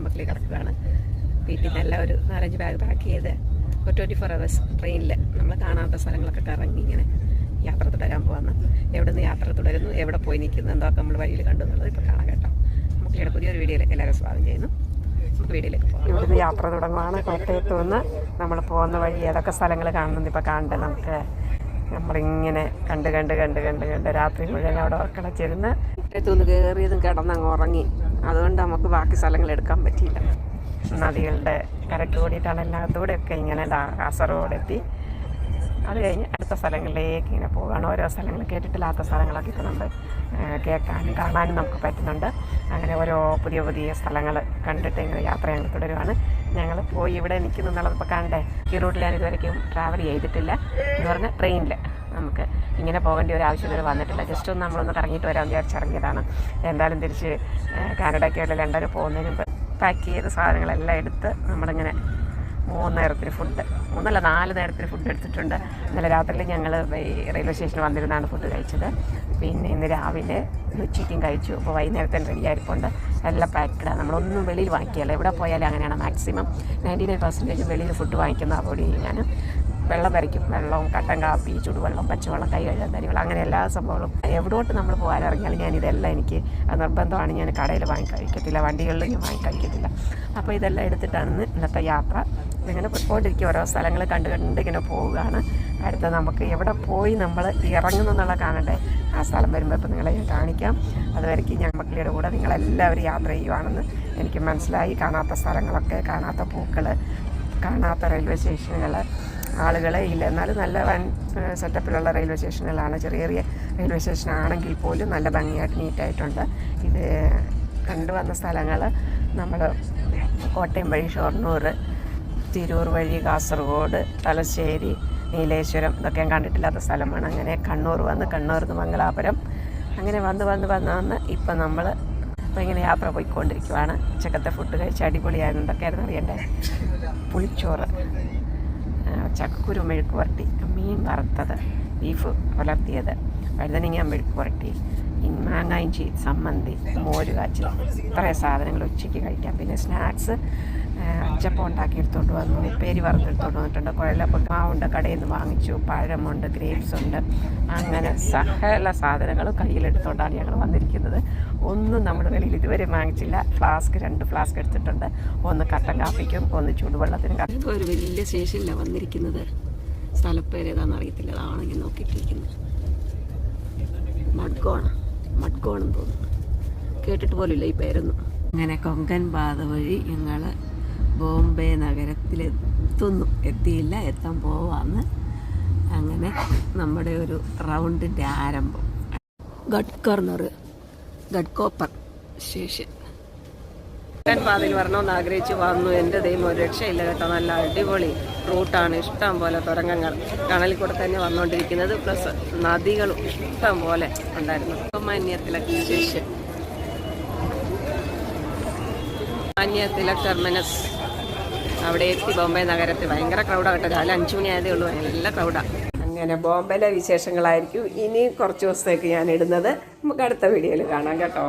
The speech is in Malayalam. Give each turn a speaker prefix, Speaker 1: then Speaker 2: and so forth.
Speaker 1: മക്കളിൽ കിടക്കുകയാണ് വീട്ടിൽ ഒരു നാലഞ്ച് ബാഗ് പാക്ക് ചെയ്ത് ഒരു ട്വന്റി ഫോർ അവേഴ്സ് ട്രെയിനിൽ നമ്മൾ കാണാത്ത സ്ഥലങ്ങളൊക്കെ കറങ്ങി ഇങ്ങനെ യാത്ര തുടരാൻ പോകുന്നു എവിടെ നിന്ന് യാത്ര തുടരുന്നു എവിടെ പോയി നിൽക്കുന്നു എന്തൊക്കെ നമ്മൾ വഴിയിൽ കണ്ടു എന്നുള്ളത് ഇപ്പോൾ കാണാം കേട്ടോ. മക്കളുടെ പുതിയൊരു വീഡിയോയിലേക്ക് എല്ലാവരും സ്വാഗതം ചെയ്യുന്നു. നമുക്ക് വീഡിയോയിലേക്ക് പോകാം. ഇവിടുന്ന് യാത്ര തുടങ്ങുവാണ്. കോട്ടയത്ത് നിന്ന് നമ്മൾ പോകുന്ന വഴി ഏതൊക്കെ സ്ഥലങ്ങൾ കാണുന്നുണ്ട് ഇപ്പോൾ കാണണ്ടേ നമുക്ക് നമ്മളിങ്ങനെ കണ്ട് കണ്ട് കണ്ട് കണ്ട് കണ്ട് രാത്രി മുഴുവൻ അവിടെ കിടച്ചിരുന്ന് കോട്ടയത്തുനിന്ന് കയറിയതും കിടന്നങ്ങ് ഉറങ്ങി. അതുകൊണ്ട് നമുക്ക് ബാക്കി സ്ഥലങ്ങൾ എടുക്കാൻ പറ്റിയില്ല. നദികളുടെ കരക്ക് കൂടിയിട്ടാണ് എല്ലാത്തൂടെയൊക്കെ ഇങ്ങനെ ദാ കാസർഗോഡ് എത്തി. അത് കഴിഞ്ഞ് അടുത്ത സ്ഥലങ്ങളിലേക്ക് ഇങ്ങനെ പോവുകയാണ്. ഓരോ സ്ഥലങ്ങൾ കേട്ടിട്ടില്ലാത്ത സ്ഥലങ്ങളൊക്കെ ഇപ്പോൾ നമ്മൾ കേൾക്കാനും കാണാനും നമുക്ക് പറ്റുന്നുണ്ട്. അങ്ങനെ ഓരോ പുതിയ പുതിയ സ്ഥലങ്ങൾ കണ്ടിട്ട് ഇങ്ങനെ യാത്ര ഞങ്ങൾ തുടരുവാണ്. ഞങ്ങൾ പോയി ഇവിടെ നിൽക്കുന്നു എന്നുള്ളതിപ്പോൾ കണ്ടേ. ഈ റൂട്ടിൽ ഞാൻ ഇതുവരെയ്ക്കും ട്രാവൽ ചെയ്തിട്ടില്ല. എന്ന് പറഞ്ഞാൽ ട്രെയിനിൽ നമുക്ക് ഇങ്ങനെ പോകേണ്ട ഒരു ആവശ്യം ഇതുവരെ വന്നിട്ടില്ല. ജസ്റ്റ് ഒന്ന് നമ്മളൊന്ന് കറങ്ങിയിട്ട് വരാൻ വിചാരിച്ചിറങ്ങിയതാണ് എന്തായാലും തിരിച്ച് കാനഡയ്ക്കുള്ള ലണ്ടനിൽ പോകുന്നതിന് മുമ്പ് പാക്ക് ചെയ്ത സാധനങ്ങളെല്ലാം എടുത്ത് നമ്മളിങ്ങനെ മൂന്ന് നേരത്തിന് ഫുഡ് മൂന്നല്ല നാല് നേരത്തിന് ഫുഡ് എടുത്തിട്ടുണ്ട്. ഇന്നലെ രാത്രിയിൽ ഞങ്ങൾ റെയിൽവേ സ്റ്റേഷനിൽ വന്നിരുന്നാണ് ഫുഡ് കഴിച്ചത്. പിന്നെ ഇന്ന് രാവിലെ ഉച്ചയ്ക്കും കഴിച്ചു. അപ്പോൾ വൈകുന്നേരത്തിന് റെഡി ആയിരിപ്പുണ്ട് എല്ലാം പാക്കഡാണ് നമ്മളൊന്നും വെളിയിൽ വാങ്ങിക്കുകയല്ല. എവിടെ പോയാലും അങ്ങനെയാണ്. മാക്സിമം നയന്റി നയൻ പെർസെന്റേജ് വെളിയിൽ ഫുഡ് വാങ്ങിക്കുന്ന അവോയ്ഡ് ചെയ്യും ഞാൻ വെള്ളം വരയ്ക്കും. വെള്ളവും കട്ടൻ കാപ്പി ചുടുവെള്ളം പച്ചവെള്ളം കൈ കഴുകാൻ തരിവെള്ളം അങ്ങനെ എല്ലാ സംഭവങ്ങളും എവിടോട്ട് നമ്മൾ പോകാൻ ഇറങ്ങിയാലും ഞാൻ ഇതെല്ലാം എനിക്ക് നിർബന്ധമാണ്. ഞാൻ കടയിൽ വാങ്ങി കഴിക്കത്തില്ല വണ്ടികളിൽ ഞാൻ വാങ്ങി കഴിക്കത്തില്ല. അപ്പോൾ ഇതെല്ലാം എടുത്തിട്ടാണ് ഇന്ന് ഇന്നത്തെ യാത്ര. ഇങ്ങനെ പോയിക്കൊണ്ടിരിക്കും ഓരോ സ്ഥലങ്ങൾ കണ്ട് കണ്ട് ഇങ്ങനെ പോവുകയാണ്. അടുത്ത നമുക്ക് എവിടെ പോയി നമ്മൾ ഇറങ്ങുന്നു എന്നുള്ള കാണണ്ടേ? ആ സ്ഥലം വരുമ്പോൾ ഇപ്പോൾ നിങ്ങളെ ഞാൻ കാണിക്കാം. അതുവരയ്ക്ക് ഞാൻ മക്കളുടെ കൂടെ നിങ്ങളെല്ലാവരും യാത്ര ചെയ്യുവാണെന്ന് എനിക്ക് മനസ്സിലായി. കാണാത്ത സ്ഥലങ്ങളൊക്കെ കാണാത്ത പൂക്കൾ കാണാത്ത റെയിൽവേ സ്റ്റേഷനുകൾ ആളുകളെ ഇല്ല. എന്നാലും നല്ല വൻ സെറ്റപ്പിലുള്ള റെയിൽവേ സ്റ്റേഷനുകളാണ്. ചെറിയ ചെറിയ റെയിൽവേ സ്റ്റേഷൻ ആണെങ്കിൽ പോലും നല്ല ഭംഗിയായിട്ട് നീറ്റായിട്ടുണ്ട്. ഇത് കണ്ടുവന്ന സ്ഥലങ്ങൾ നമ്മൾ കോട്ടയം വഴി ഷൊർണൂർ തിരൂർ വഴി കാസർഗോഡ് തലശ്ശേരി നീലേശ്വരം ഇതൊക്കെ ഞാൻ കണ്ടിട്ടില്ലാത്ത സ്ഥലമാണ്. അങ്ങനെ കണ്ണൂർ വന്ന് കണ്ണൂർ നിന്ന് മംഗലാപുരം. അങ്ങനെ വന്ന് വന്ന് വന്ന് വന്ന് ഇപ്പം നമ്മൾ അപ്പോൾ ഇങ്ങനെ യാത്ര പോയിക്കൊണ്ടിരിക്കുവാണ്. ഉച്ചക്കത്തെ ഫുഡ് കഴിച്ച് അടിപൊളിയായിരുന്നു. എന്തൊക്കെയായിരുന്നു അറിയണ്ടേ? പുളിച്ചോറ്. ചക്കക്കുരു മെഴുക്ക് പുരട്ടി. മീൻ വറുത്തത് ബീഫ് പുലർത്തിയത്. വഴുതനങ്ങ മെഴുക്ക് പുരട്ടി. ഇൻ- മാങ്ങ ഇഞ്ചി സമ്മന്തി മോര് കാച്ചി ഇത്രയും സാധനങ്ങൾ ഉച്ചയ്ക്ക് കഴിക്കാം. പിന്നെ സ്നാക്സ് അച്ചപ്പം ഉണ്ടാക്കി എടുത്തോണ്ട് വന്നു ഉപ്പേരി വറുത്തെടുത്തോണ്ട് വന്നിട്ടുണ്ട്. കുഴലപ്പം മാവുണ്ട് കടയിൽ നിന്ന് വാങ്ങിച്ചു പഴമുണ്ട് ഗ്രേപ്സ് ഉണ്ട്. അങ്ങനെ സകല സാധനങ്ങളും കയ്യിലെടുത്തോണ്ടാണ് ഞങ്ങൾ വന്നിരിക്കുന്നത്. ഒന്നും നമ്മൾ വെളിയിൽ ഇതുവരെ വാങ്ങിച്ചില്ല. ഫ്ലാസ്ക് രണ്ട് ഫ്ലാസ്ക് എടുത്തിട്ടുണ്ട്. ഒന്ന് കട്ടൻ കാപ്പിക്കും ഒന്ന് ചൂടുവെള്ളത്തിനും കട്ടൻ ഒരു വലിയ സ്റ്റേഷനിലാണ് വന്നിരിക്കുന്നത്. സ്ഥലപ്പേരേതാണെന്ന് അറിയത്തില്ല. അതാണെങ്കിൽ നോക്കിയിട്ടിരിക്കുന്നത്. മഡ്ഗോൺ മഡ്ഗോണെന്ന് തോന്നുന്നു. കേട്ടിട്ട് പോലില്ല ഈ പേരൊന്നും. അങ്ങനെ കൊങ്കൻ പാത വഴി ഞങ്ങൾ ബോംബെ നഗരത്തിലെത്തുന്നു. എത്തിയില്ല എത്താൻ പോവാന്ന്. അങ്ങനെ നമ്മുടെ ഒരു റൗണ്ടിന്റെ ആരംഭം. ഗഡ് കോർണർ ഗഡ് കോപ്പർ സ്റ്റേഷൻ. കൊങ്കൻ പാതയിൽ വരണമെന്ന് ആഗ്രഹിച്ച് വന്നു. എന്റെ ദൈവം ഒരു രക്ഷയില്ല കേട്ടോ. നല്ല അടിപൊളി റൂട്ടാണ് ഇഷ്ടം പോലെ തുരങ്കങ്ങൾ കണലിൽ കൂടെ തന്നെ വന്നുകൊണ്ടിരിക്കുന്നത്. പ്ലസ് നദികളും ഇഷ്ടം പോലെ ഉണ്ടായിരുന്നു. മാന്യത്തിലൊക്കെ ശേഷം. മാന്യത്തിലക് ടെർമിനസ് അവിടെ എത്തി ബോംബെ നഗരത്തിൽ. ഭയങ്കര ക്രൗഡാണ് കേട്ടോ. രാവിലെ അഞ്ചു മണി ആയതേ ഉള്ളൂ. നല്ല ക്രൗഡാണ് അങ്ങനെ ബോംബെയിലെ വിശേഷങ്ങളായിരിക്കും. ഇനി കുറച്ച് ദിവസത്തേക്ക് ഞാൻ ഇടുന്നത്. നമുക്ക് അടുത്ത വീഡിയോയിൽ കാണാം കേട്ടോ.